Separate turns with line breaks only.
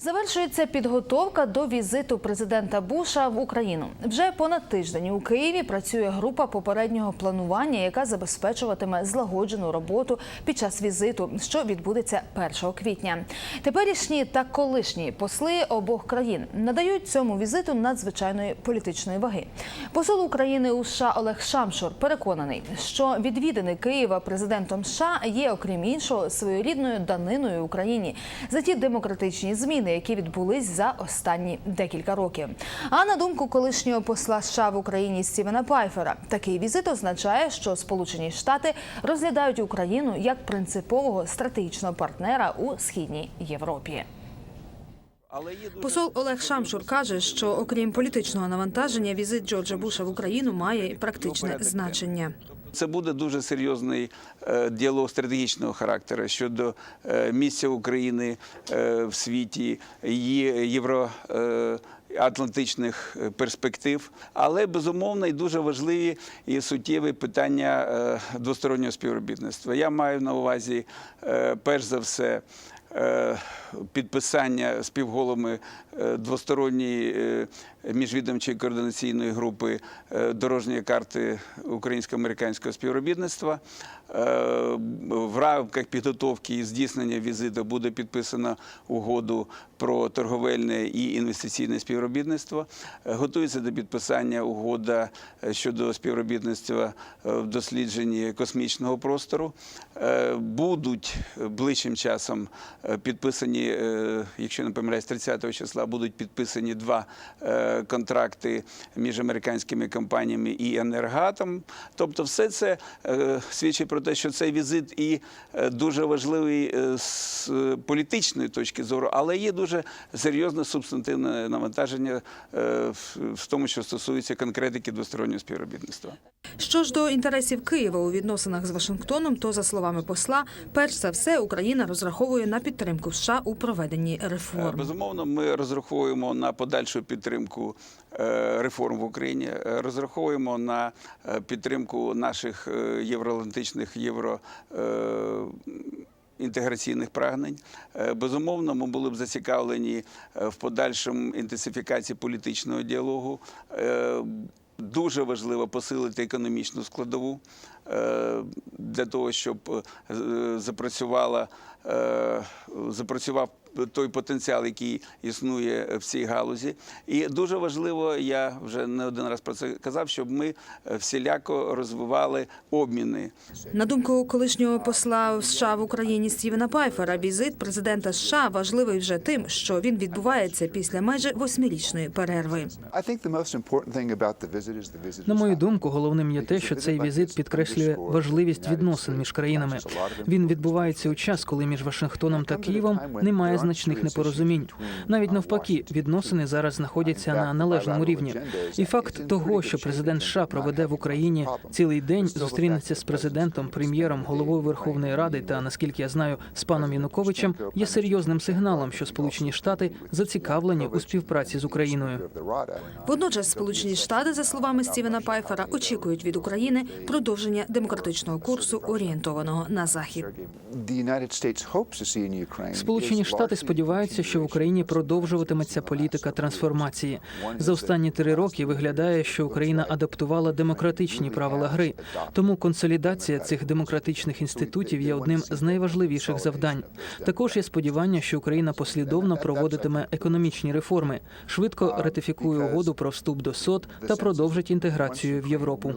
Завершується підготовка до візиту президента Буша в Україну. Вже понад тиждень у Києві працює група попереднього планування, яка забезпечуватиме злагоджену роботу під час візиту, що відбудеться 1 квітня. Теперішні та колишні посли обох країн надають цьому візиту надзвичайної політичної ваги. Посол України у США Олег Шамшур переконаний, що відвідини Києва президентом США є, окрім іншого, своєрідною даниною Україні за ті демократичні зміни, які відбулись за останні декілька років. А на думку колишнього посла США в Україні Стівена Пайфера, такий візит означає, що Сполучені Штати розглядають Україну як принципового стратегічного партнера у східній Європі. Посол Олег Шамшур каже, що окрім політичного навантаження, візит Джорджа Буша в Україну має і практичне значення.
Це буде дуже серйозний е, діалог стратегічного характеру щодо е, місця України е, в світі, її євроатлантичних перспектив, але безумовно і дуже важливі і суттєві питання е, двостороннього співробітництва. Я маю на увазі е, перш за все. е, Підписання співголовами е, двосторонньої е, міжвідомчої координаційної групи е, дорожньої карти українсько-американського співробітництва. Е, В рамках підготовки і здійснення візиту буде підписано угоду про торговельне і інвестиційне співробітництво. Е, Готується до підписання угода е, щодо співробітництва е, в дослідженні космічного простору. Будуть ближчим часом підписані, якщо не помиляюсь, 30 числа будуть підписані два контракти між американськими компаніями і енергатом. Тобто, все це свідчить про те, що цей візит і дуже важливий з політичної точки зору, але є дуже серйозне субстантивне навантаження е, в тому, що стосується конкретики двостороннього співробітництва.
Що ж до інтересів Києва у відносинах з Вашингтоном, то за словами посла, перш за все Україна розраховує на підтримку США у проведенні
Е,
реформ.
Безумовно, ми розраховуємо на подальшу підтримку е, реформ в Україні. Розраховуємо на підтримку наших євроатлантичних євро. Інтеграційних прагнень Е, безумовно, ми були б зацікавлені е, в подальшому інтенсифікації політичного діалогу. Е, Дуже важливо посилити економічну складову для того, щоб е, запрацювала е, запрацював той потенціал, який існує в цій галузі. І дуже важливо, я вже не один раз про це казав, щоб ми е, всіляко розвивали обміни.
На думку колишнього посла США в Україні Стівена Пайфера, візит президента США важливий вже тим, що він відбувається після майже восьмирічної перерви.
На мою думку, головним є те, що цей візит підкреслює важливість відносин між країнами. Він відбувається у час, коли між Вашингтоном та Києвом немає значних непорозумінь. Навіть навпаки, відносини зараз знаходяться на належному рівні. І факт того, що президент США проведе в Україні цілий день, зустрінеться з президентом, прем'єром, головою Верховної Ради та, наскільки я знаю, з паном Януковичем, є серйозним сигналом, що Сполучені Штати зацікавлені у співпраці з Україною.
Водночас Сполучені Штати, за словами Стівена Пайфера, очікують від України продовження демократичного курсу, орієнтованого на захід.
Сполучені Штати сподіваються, що в Україні продовжуватиметься політика трансформації. За останні три роки виглядає, що Україна адаптувала демократичні правила гри. Тому консолідація цих демократичних інститутів є одним з найважливіших завдань. Також є сподівання, що Україна послідовно проводитиме економічні реформи, швидко ратифікує угоду про вступ до СОТ та продовжить інтеграцію в Європу.